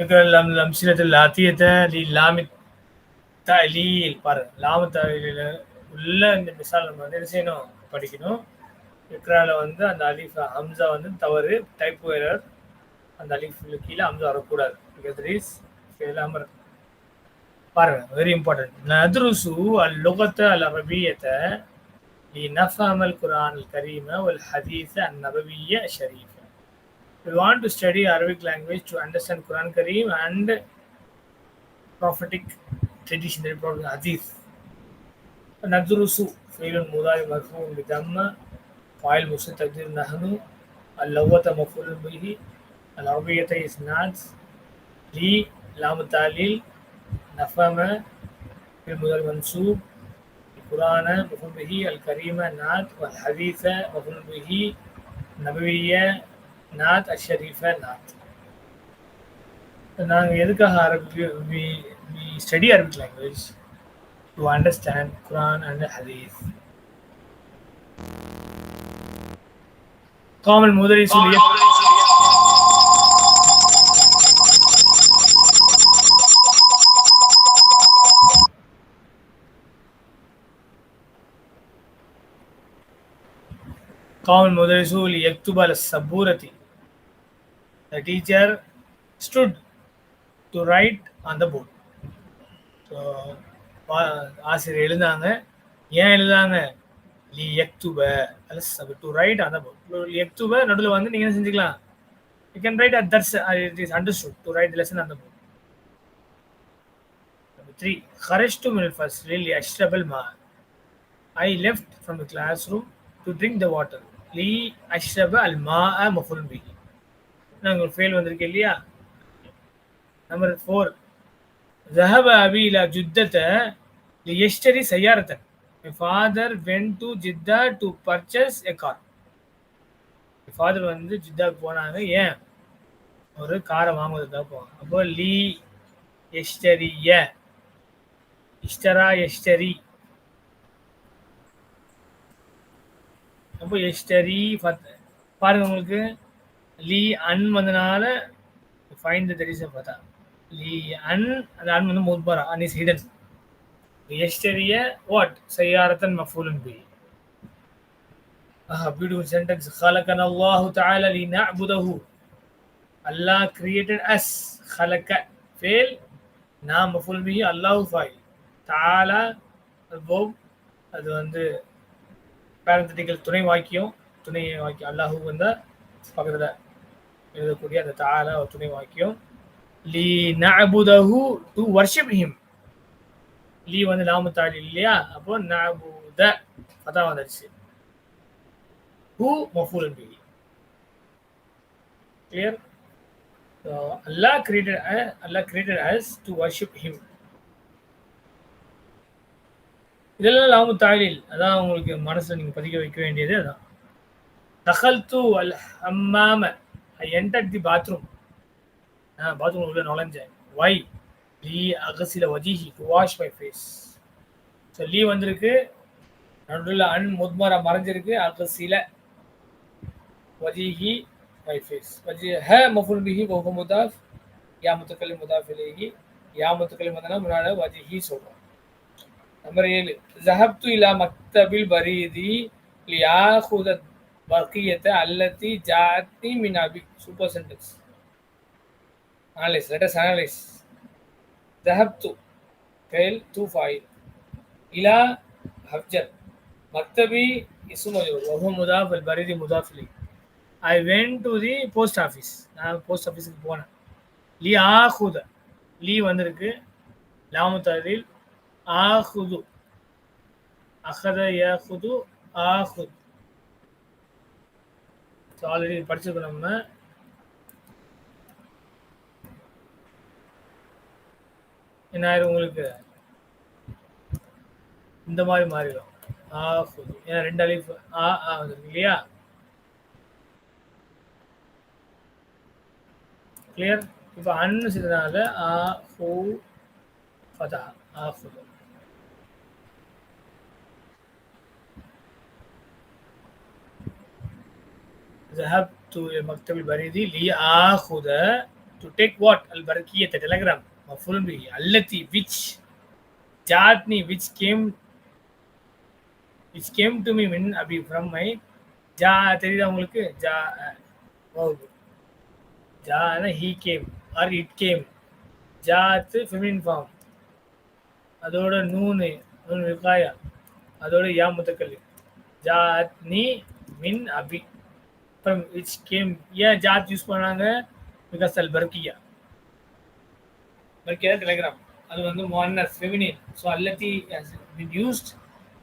الأمثلة الآتية للام التعليل பாருங்க லாம் தாலீல உள்ள இந்த மிசால் நம்ம வந்து என்ன செய்யணும் படிக்கணும் இக்ரால வந்து அந்த அலிஃப் ஹம்சா வந்து தவறு டைப் எரர் அந்த அலிஃப் கீழே ஹம்சா வரக்கூடாது பிகாஸ் இஸ் அமர் பாருங்க வெரி இம்பார்ட்டன்ட் நத்ருசு அல் லுகத்த அல் அரபியத்தை لنفهم القرآن الكريم والحديث النبوية الشريفة. We want to study Arabic language to understand Quran Kareem and prophetic tradition, the prophet Hadith. ندرس فعل مضارع مرفوع بضم فاعل مسلم تقدير نحن اللغة مفعول به العربية إسناد لي لام التعليل نفهم فعل مضارع منصوب القرآن مفعول به الكريم نات والحديث مفعول به النبوية نات الشريفة نات நாங்கள் எதுக்காக அரபி we we study Arabic language to understand Quran and Hadith காமல் முதலில் சொல்லிய قام المدرس ليكتب على السبورة. the teacher stood to write on the board. So ஆசிரியர் எழுதாங்க ஏன் எழுதாங்க? லி எக்துப to right அந்த எக்துப நடுவில் வந்து நீங்கள் செஞ்சுக்கலாம்? You can write at thus it is understood to write lesson அந்த புக் த்ரீ ஹரஷ் டு மில் ஃபர்ஸ்ட் லி அஷ்ரபல் மா I left from the class room to drink the water லி அஷ்ரப அல் மா அ மஃபுல் பிஹி நாங்கள் ஃபெயில் வந்திருக்கு இல்லையா? நம்பர் ஃபோர் ஜஹப அபி இலா ஜுத்தத்தை எஸ்டரி சையாரத்தை My father went to Jeddah to purchase a car. Father வந்து ஜித்தாவுக்கு போனாங்க. ஏன்? ஒரு காரை வாங்குவதுக்காக போவாங்க அப்போ லீ எஸ்டரி ஏ இஷ்டரா எஸ்டரி அப்போ எஸ்டரி பாருங்க உங்களுக்கு. லீ அன் வந்தனால ஃபைண்ட் த தெரிச பார்த்தா லீ அன் அந்த அன் வந்து முத்பரா அன் இஸ் ஹிடன் எஸ்டரிய வாட் சையாரத்தன் மஃபூலன் பி ஆஹா beautiful sentence خلقنا الله تعالى لنعبده Allah created us خلق فعل நாம் மஃபூல் பிஹி அல்லாஹ் ஃபாயில் தாலா verb அது வந்து பேரந்தட்டிக்கல் துணை வாக்கியம் துணை வாக்கியம் அல்லாஹூ வந்தா பக்கத்தில் எழுதக்கூடிய அந்த தாலா ஒரு துணை வாக்கியம். லீ நபுதஹு டு வர்ஷிப் ஹிம் லீ வந்து லாமு தாலி இல்லையா? அப்போ நபுத அதான் வந்துருச்சு. ஹூ மஃபூல் பிஹி clear Allah created Allah created us to worship him இதெல்லாம் லாமு தாலில் அதான் உங்களுக்கு மனசுல நீங்க பதிக்க வைக்க வேண்டியது அதான். தகல் தூ அல் ஹம்மாம. I enter the bathroom bathroom உள்ள நுழைஞ்சேன் வை லீ அகசில வஜிஹி to wash my face so லீ வந்திருக்கு நடுவில் அன் முத்மரா மறைஞ்சிருக்கு அகசில வஜிஹி மை ஃபேஸ் வஜி ஹ மஃபுல் பிஹி வஹு முதாஃப் யா முத்துக்கலி முதாஃப் இலைஹி யா முத்துக்கலி முதனா முன்னால வஜிஹி சொல்கிறோம் நம்பர் ஏழு ஜஹப்து இலா மக்தபில் பரீதி லியாஹுத பர்கியத்தை அல்லத்தி ஜாத்தி மின் அபி super sentence analyse let us analyse ஜஹப்து ஃபெயில் டூ ஃபைவ் இலா ஹப்ஜர். மக்தபி இசு மஜூர் வஹு முதாஃப் அல் பரீதி I went to the post office நான் போஸ்ட் ஆஃபீஸுக்கு போனேன். லீ ஆஹுத. லீ வந்திருக்கு. லாமுத்தாரில் ஆஹுது. அஹத யாஹுது. ஆஹுத். ஆல்ரெடி படிச்சிருக்கோம் நம்ம. என்ன ஆயிரும் உங்களுக்கு? இந்த மாதிரி மாறிடும். ஆஹுது ஏன்னா ரெண்டு அலிஃப் ஆ ஆ இல்லையா? கிளியர் இப்போ அன்னு செய்தனால ஆ ஹூ ஃபதா. ஆஹுது ذهبت إلى المكتب البريدي لآخذ to take what البركية telegram مفعول به التي which جاتني which came which came to me من أبي from my ஜா தெரியுதா உங்களுக்கு ஜா ஓ ஜான he came or it came ஜாத்து feminine form அதோட நூனு நூன் விகாயா அதோட யா முத்தக்கல்லி ஜாத்னி மின் அபி ஃப்ரம் இட்ஸ் கேம் ஏன் ஜாத் யூஸ் பண்ணாங்க? பிகாஸ் அல் பர்கியா. பர்கியா டெலிகிராம் அது வந்து மோன்னர் ஃபெமினின் ஸோ அல்லத்தி பின் யூஸ்ட்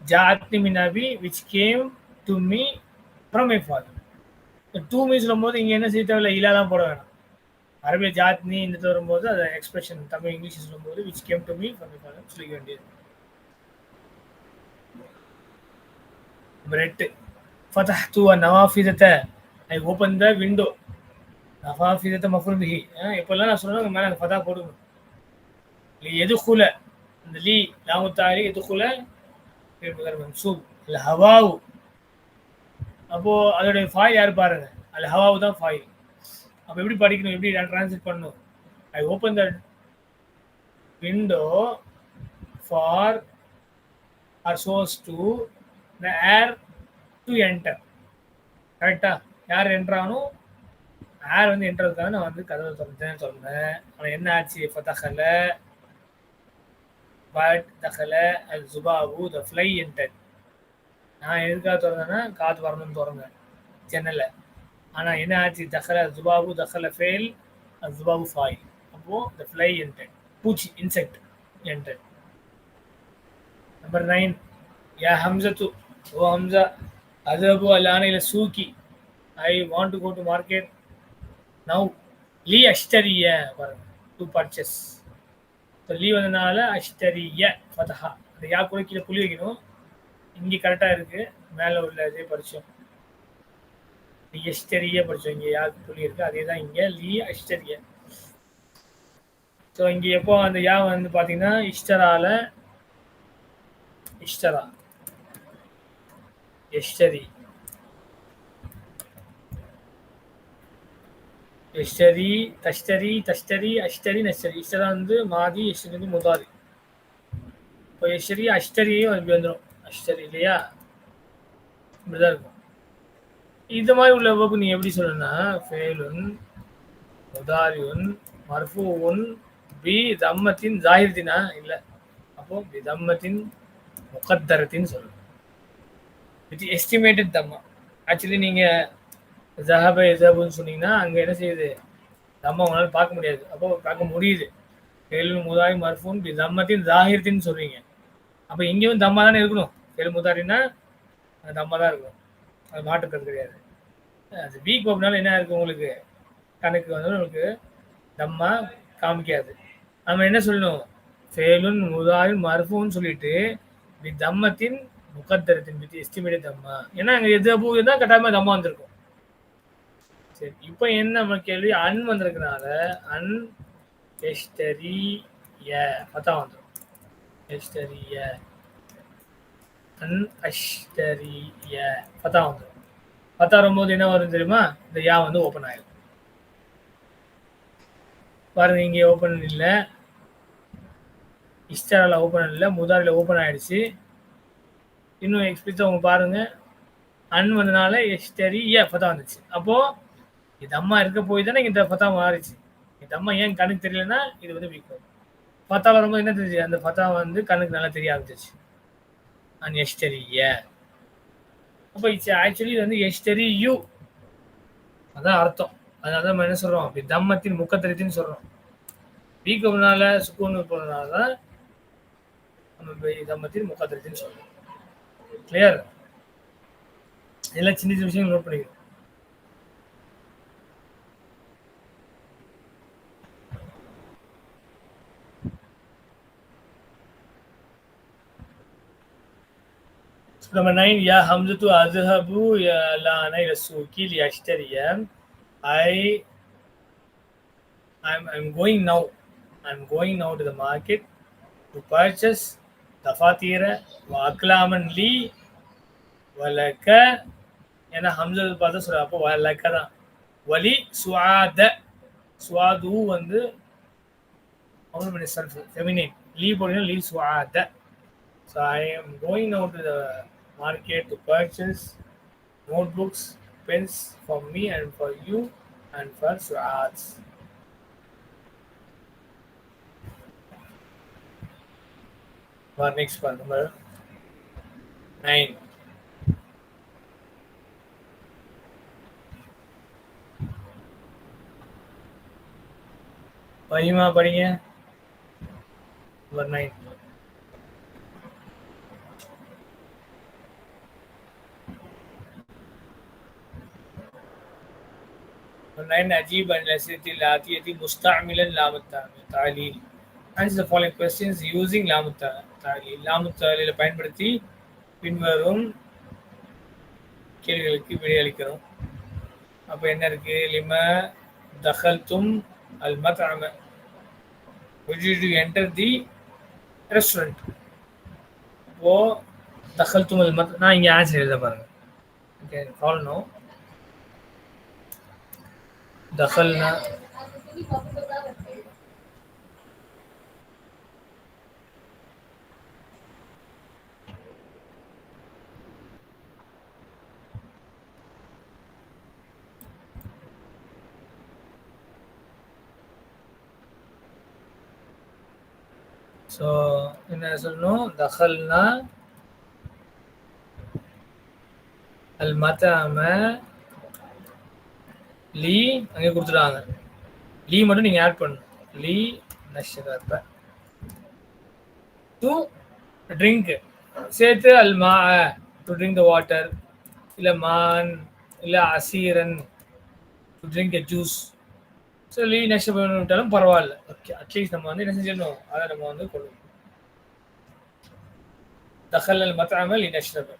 ஜாத்னி மினாபி which came to me from my father to me சொல்லும்போது இங்கே என்ன செய்ய தேவையில்ல இல்லா தான் போட வேணாம். அரபிய ஜாத்னி இந்த வரும்போது அதை எக்ஸ்பிரஷன் தமிழ் இங்கிலீஷ் சொல்லும்போது which came to me from my father சொல்லிக்க வேண்டியது. பிரெட் எட்டு நவாஃபிதத்தை ஐ ஓப்பன் த விண்டோ நவாஃபிதத்தை மஃபுல் பிஹி எப்பெல்லாம் நான் சொல்லணும் மேலே ஃபதா போடுங்க குல இந்த லீ லாமுத்தாரி குல மன்சூப் இல்லை ஹவாவு அப்போ அதோடைய ஃபாய் யார் பாருங்க அல்ல ஹவாவு தான் ஃபாய் அப்போ எப்படி படிக்கணும் எப்படி ட்ரான்ஸ்லேட் பண்ணணும் I open the window for our source to the air to enter கரெக்டாக யார் என்றானோ யார் வந்து என்ட்ரதுக்காக நான் வந்து கதவை திறந்தேன் சொன்னேன். ஆனால் என்ன ஆச்சு? இப்போ தகல. பட் தகல. அது ஜுபாபு த ஃப்ளை என்டர் நான் எதுக்காக திறந்தேன்னா காற்று வரணும்னு திறந்தேன் ஜன்னலை ஆனால் என்ன ஆச்சு? தகல ஜுபாபு தகல ஃபெயில் அது ஜுபாபு ஃபாயில் அப்போது த ஃப்ளை என்டர் பூச்சி இன்செக்ட் என்டர் நம்பர் நைன் யா ஹம்சத்து ஓ ஹம்சா அதபு அல்லான இல்லை சூக்கி. I want to go to market. Now. லீ அஷ்டரிய பாருங்க. டு பர்ச்சேஸ் ஸோ லீ வந்ததுனால அஷ்டரிய ஃபதஹா அந்த யா கூட கீழே புள்ளி வைக்கணும். இங்கே கரெக்டாக இருக்கு. மேலே உள்ள இதே படித்தோம் லீ அஷ்டரிய படித்தோம் இங்கே யாருக்கு புள்ளி இருக்குது அதே தான் இங்கே. லீ அஷ்டரிய ஸோ இங்கே எப்போ அந்த யா வந்து பார்த்தீங்கன்னா இஷ்டரால இஷ்டரா. எஷ்டரி எஷ்டரி தஷ்டரி தஷ்டரி அஷ்டரி நஷ்டரி. இஷ்டரா வந்து மாதி எஷ்டரி வந்து முதாதி. இப்போ எஷ்டரி அஷ்டரியும் இப்படி வந்துடும் அஷ்டரி இல்லையா? இப்படிதான் இருக்கும். இது மாதிரி உள்ள வகுப்பு நீ எப்படி சொல்லணும்னா ஃபேலுன் முதாரியுன் மர்ஃபூன் பி தம்மத்தின் ஜாகிர்தினா இல்லை. அப்போ பி தம்மத்தின் முகத்தரத்தின்னு சொல்லணும். With estimated Dhamma. ஆக்சுவலி நீங்கள் ஜஹப எஜாபுன்னு சொன்னீங்கன்னா அங்கே என்ன செய்யுது? தம்மா உங்களால் பார்க்க முடியாது. அப்போ பார்க்க முடியுது. கேள்வி முதாரி மர்ஃபூன் தம்மத்தின் ஜாகிர்த்தின்னு சொல்றீங்க. அப்போ இங்கேயும் தம்மா தானே இருக்கணும். கேள்வி முதாரின்னா தம்மா தான் இருக்கணும். அது மாற்றுக்கிறது கிடையாது. அது வீக் அப்படினால என்ன இருக்குது உங்களுக்கு? கணக்கு வந்து உங்களுக்கு தம்மா காமிக்காது. நம்ம என்ன சொல்லணும்? ஃபேலுன் முதாரின் மர்ஃபூன்னு சொல்லிட்டு பி தம்மத்தின் முகத்தரத்தின் பற்றி எஸ்டிமேட்டட் தம்மா. ஏன்னா அங்கே எது அபூ இருந்தால் கட்டாயமாக தம்மா வந்திருக்கும். சரி இப்போ என்ன நம்ம கேள்வி? அன் வந்திருக்கனால அன் எஸ்டரிய பத்தா வந்துடும் எஸ்டரிய அன் அஷ்டரிய பத்தா வந்துடும் பத்தா வரும்போது என்ன வரும் தெரியுமா? இந்த யா வந்து ஓப்பன் ஆயிடும் பாருங்க இங்கே ஓப்பன் இல்லை. இஸ்டரால ஓப்பன் இல்லை முதாரில் ஓப்பன் ஆயிடுச்சு. இன்னும் எக்ஸ்பிளிஸாக அவங்க பாருங்க. அன் வந்தனால எஸ்டரி ஏ ஃபத்தா வந்துச்சு. அப்போ இது அம்மா இருக்க போய் தானே இந்த ஃபத்தா மாறிச்சு. இந்த அம்மா ஏன் கணக்கு தெரியலன்னா இது வந்து வீக்கம். ஃபத்தா வரும்போது என்ன தெரிஞ்சு அந்த ஃபத்தா வந்து கணக்கு நல்லா தெரிய ஆரம்பிச்சிச்சு அண்ட் எஸ்டரி ஏ அப்போ இட்ஸ் ஆக்சுவலி இது வந்து எஸ்டரி யூ அதான் அர்த்தம். அதனால தான் நம்ம என்ன சொல்கிறோம் அப்படி தம்மத்தின் முக்கத்திரத்தின்னு சொல்கிறோம் வீக்கம்னால சுக்கூன் போனதுனால தான் நம்ம தம்மத்தின் முக்கத்திரத்தின்னு சொல்கிறோம் கிளியர் எல்லாம் சின்ன சின்ன விஷயங்கள் நோட் பண்ணிக்கிறோம் Number nine, Ya Hamzatu Azhabu Ya Lana Rasuki Yashtariyam. I I'm I'm going now. I'm going now to the market to purchase Dafatira wa Aklaman Li வலக்க ஏன்னா ஹம்சல் பார்த்தா சொல்ற அப்போ வலக்க தான் வலி சுவாத சுவாது வந்து அவங்களுடைய செல்ஃப் ஃபெமினின் லீவ் போடுங்க leave சுவாத so I am going out the market to purchase notebooks, pens for me and for you and for Swaraj. For next one, number nine. वही वहां पढ़िए number nine Nine Ajib and Lasitiyati Musta'milan Lam Ta'lil. Answer the following questions using Lam Ta'lil. Lam Ta'lil பயன்படுத்தி பின்வரும் கேள்விகளுக்கு விடையளிக்கிறோம் அப்போ என்ன இருக்கு? லிம தஹல்தும் அல் மத்அம டு என்டர் தி ரெஸ்டாரண்ட் அப்போ தஹல்தும் அல் மத் நான் இங்கே ஆன்சர் எழுத பாருங்க okay follow دخلنا. So in as no دخلنا المطعم லீ அங்கே கொடுத்துட்டாங்க. லீ மட்டும் நீங்கள் ஆட் பண்ணணும். லீ நஷ்டத்தை டு ட்ரிங்க் சேர்த்து அல் மா டு ட்ரிங்க் த வாட்டர் இல்லை மான் இல்லை அசீரன். To drink a juice so Lee next பண்ணிவிட்டாலும் பரவாயில்ல. ஓகே அட்லீஸ்ட் நம்ம வந்து என்ன செஞ்சிடணும்? அதை நம்ம வந்து கொள்ளணும் தகல் அல் மத்தாம லீ நஷ்டப்.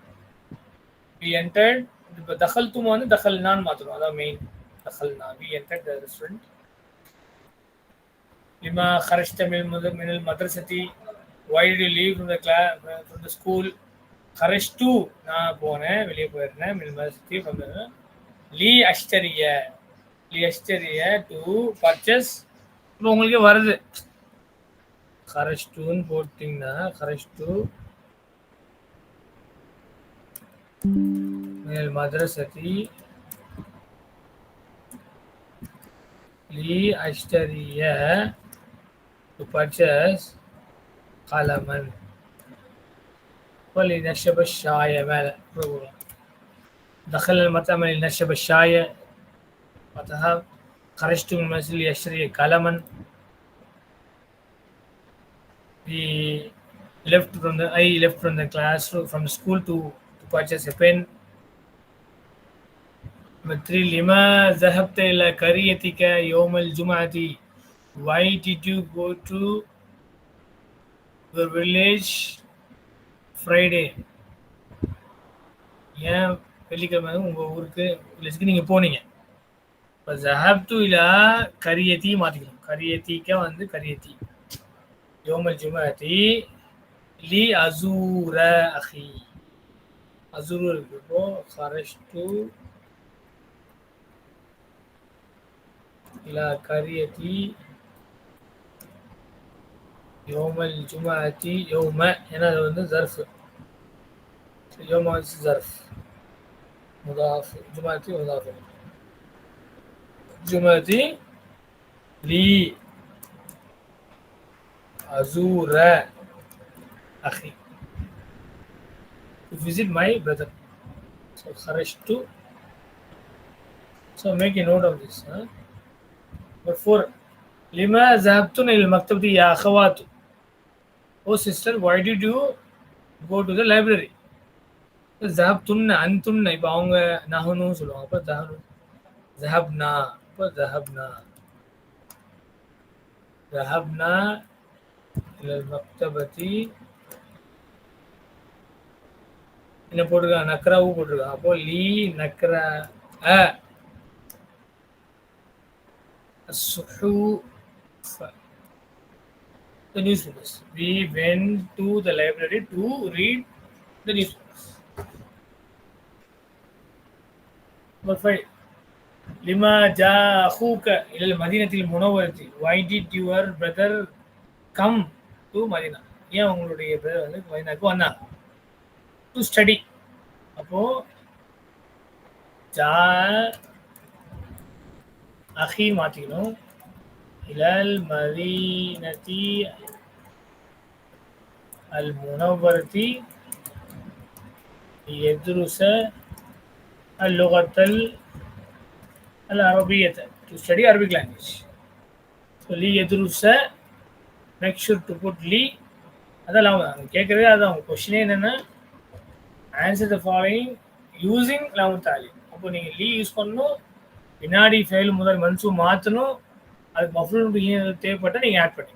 வி என்டர்ட் இப்போ தகல் தும் வந்து தகல் நான் மாற்றணும் அதான் main دخلنا we entered the restaurant لما خرجت من من المدرسة why did you leave from the class from the school خرجت நான் போனேன் வெளியே போயிருந்தேன் من المدرسة from the Lee அஷ்டரிய Lee அஷ்டரிய to purchase இப்போ உங்களுக்கு வருது கரஸ்டூன்னு போட்டிங்கன்னா கரஸ்டூ மேல் மதரசதி لأشتري to purchase قلما. ولنشرب الشاي ماذا دخل المطعم لنشرب الشاي. وذهب خرجت من المنزل لأشتري قلما. We left from the I left from the class from school to, to purchase a pen. Matri, lima zahabta ila kariyatika yawm al-jum'ati. Why did you go to the village Friday? ஏன் வெள்ளிக்கிழமை உங்கள் ஊருக்கு வில்லேஜுக்கு நீங்கள் போனீங்க இப்போ ஜஹப் to இலா கரியத்தி மாற்றிக்கணும் கரியத்திக்க வந்து கரியத்தி யோமல் ஜுமதி லி அசூர அஹி அசூர் இருக்கு இப்போ ஹரஷ் to إلى قريتي يوم الجمعة يوم هنا هنا ظرف يوم ظرف مضاف جمعة مضاف جمعة لي أزور أخي to visit my brother. So, Kharashtu. So, make a note of this. Huh? Therefore, Lima Zabtun il Maktabti Ya Akhawatu. Oh sister, why did you go to the library? ஜஹப்துன்னு அன்துன்னு இப்போ அவங்க நஹனும் சொல்லுவாங்க அப்போ ஜஹனு ஜஹப்னா இப்போ ஜஹப்னா ஜஹப்னா இல்லை மக்தபதி என்ன போட்டிருக்காங்க நக்ராவும் போட்டிருக்காங்க அப்போ லீ நக்ரா அ الصحوف the newspapers. We went to the library to read the newspapers. Number five. லிமா ஜா அஹூக இல்ல மதீனத்தில் முனவரத்தி why did your brother come to Medina ஏன் உங்களுடைய பிரதர் வந்து மதீனாக்கு வந்தாங்க டு ஸ்டடி அப்போ ஜா அஹி மாற்றிக்கணும் இலால் மதீனதி அல் முனவரத்தி எதுருச அல்லுகத்தல் அல் அரபியத்தை to study Arabic language so லி எதுருச மேக் ஷூர் டு புட் லி அதெல்லாம் அவங்க கேட்குறதே அது அவங்க கொஷினே என்னென்னா answer the following using eleven தாலி. அப்போ நீங்கள் லீ யூஸ் பண்ணணும். பின்னாடி ஃபைல் முதல் மன்சு மாற்றணும் அது மஃபுல் தேவைப்பட்டால் நீங்கள் ஆட் பண்ணி.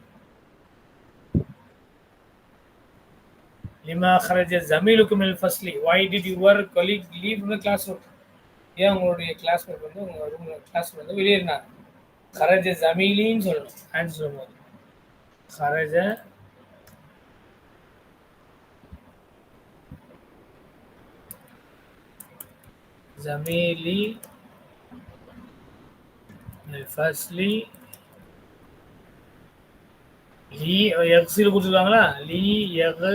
லிமா ஹரஜ ஜமீலுக்கு மேல் firstly why did your colleague leave இந்த கிளாஸ் ஒர்க் ஏன் உங்களுடைய கிளாஸ் ஒர்க் வந்து உங்கள் ரூமில் கிளாஸ் வந்து வெளியேறினார்? ஹரஜ ஜமீலின்னு சொல்லணும். ஆன்சர் சொல்லும்போது ஹரஜ ஜமீலி ஃபர்ஸ்ட்லி லீ எக்ஸில் கொடுத்துருக்காங்களா லீ எக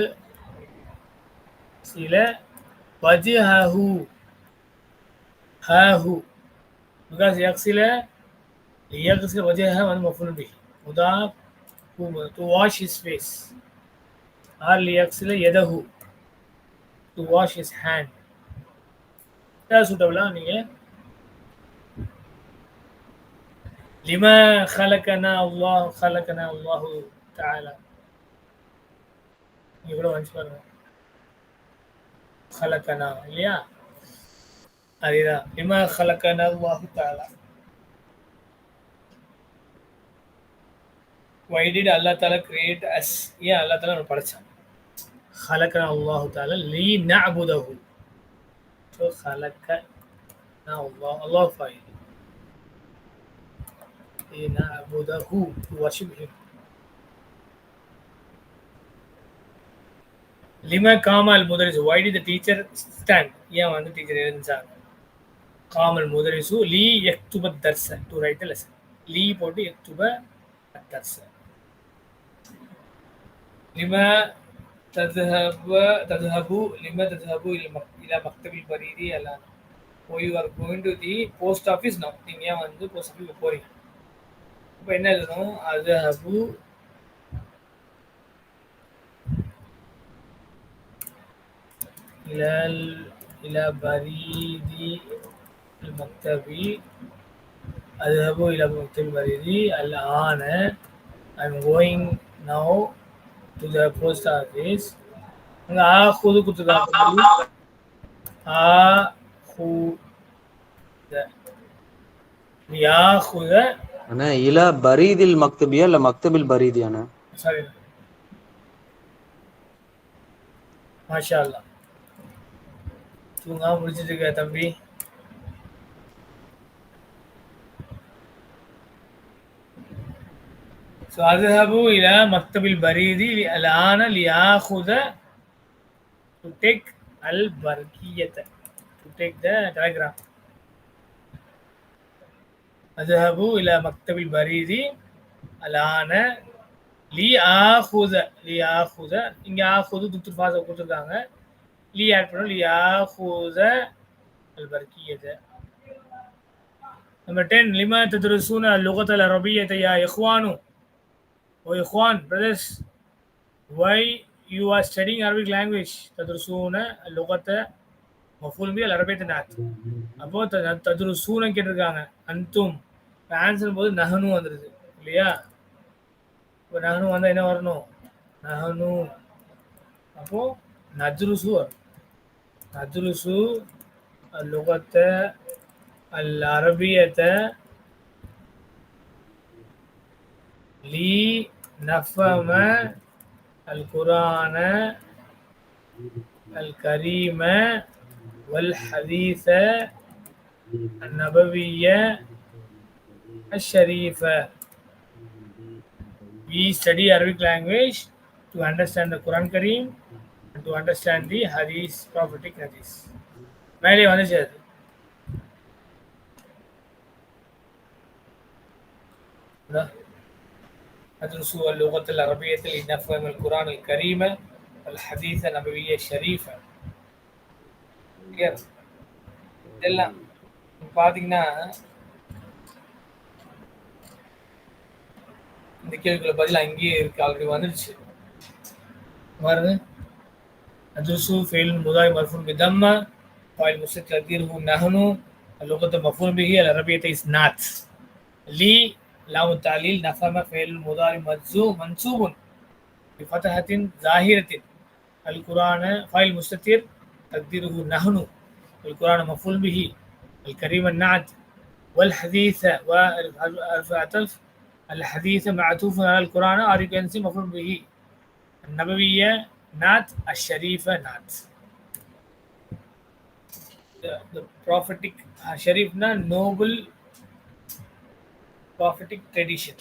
சில பஜி ஹஹு ஹஹு பிகாஸ் எக்ஸில் எக்ஸில் பஜி ஹ வந்து மஃபுல் பி உதா to wash his face or லி எக்ஸில் எதஹு டு வாஷ் ஹிஸ் ஹேண்ட் சுட்டபுளாக நீங்கள் لما خلقنا الله خلقنا الله تعالى இவ்வளோ வந்து பாருங்க خلقنا இல்லையா அதுதான் لما خلقنا الله تعالى why did Allah تعالى create us ஏன் Allah تعالى நம்ம படைச்சான் خلقنا الله تعالى لنعبده so خلقنا الله الله فاعل لنعبده to worship him லிம காமல் முதரிசு why did the teacher stand ஏன் வந்து டீச்சர் எழுந்தாங்க காமல் முதரிசு லீ எக்துப தர்ச டு ரைட் த லெசன் லீ போட்டு எக்துப தர்ச லிம تذهب تذهب لما تذهب الى مك- الى مكتب البريد الان oh you are going to the post office no நீங்கள் ஏன் வந்து போஸ்ட் ஆஃபீஸ்க்கு போறீங்க இப்போ என்ன எழுதணும் அது Abu إلى ال- إلى بريد المكتب أذهب إلى مكتب البريد الآن I'm going now to the post office அங்க ஆஹுது கொடுத்துருக்காங்க ஆஹுத யாஹுத அண்ணா இல பரீதில் மக்தபியா இல்ல மக்தபில் பரீதியாண்ணா? சாரி. மாஷா அல்லா தூங்காம முடிச்சிட்டு இருக்க தம்பி. ஸோ அதுஹபு இல மக்தபில் பரீதி அலான லியாஹுத டு டேக் அல் பர்கியத்தை டு டேக் த டெலிகிராம் அதுஹபு இல மக்தபில் பரீதி அலான லி ஆஹுத லி ஆஹுத இங்க ஆஹுது துத்து பாச கொடுத்துருக்காங்க. லி ஆட் பண்ணும் லி ஆஹுத அல் பர்கியது நம்பர் டென் லிமா ததுரசூன லுகத் அல் அரபியத்தை யா இஹ்வானு ஓ இஹ்வான் brothers why you are studying Arabic language ததுரசூன லுகத்தை மஃபூலுமே பி அல் நாத் அப்போ த- சூனம் கேட்டிருக்காங்க. அந்தும் ஆன்சர் போது நகனும் வந்துருது. இல்லையா? இப்போ நகனு வந்தால் என்ன வரணும்? நகனு. அப்போ நஜ்ருசு வரும். நஜ்ருசு லுகத்தை அல் அரபியத்தை லீ நஃபம அல் குரான அல் கரீம والحديث النبوي الشريف We study Arabic language to understand the Quran Kareem and to understand the Hadith, prophetic Hadith. மேலே வந்துச்சு அது ندرس اللغة العربية لنفهم القرآن الكريم والحديث النبوي الشريف Clear? இதெல்லாம் பார்த்தீங்கன்னா இந்த கேள்விக்குள்ள பதில் அங்கேயே இருக்கு ஆல்ரெடி வந்துடுச்சு பாருங்க அதுசு ஃபெயில் முதாய் மர்ஃபூன் பிதம்ம فاعل مستتر نحن اللغة مفعول به العربية is not لي لام التعليل نفهم فعل المضارع مجزوم منصوب بفتحة ظاهرة القرآن فاعل مستتر تقديره نحن القرآن مفعول به الكريم النعت والحديث والعطف الحديث معطوف على القرآن أريكنسي مفعول به النبوية نعت الشريفة نعت. The, the prophetic sharif na noble prophetic tradition.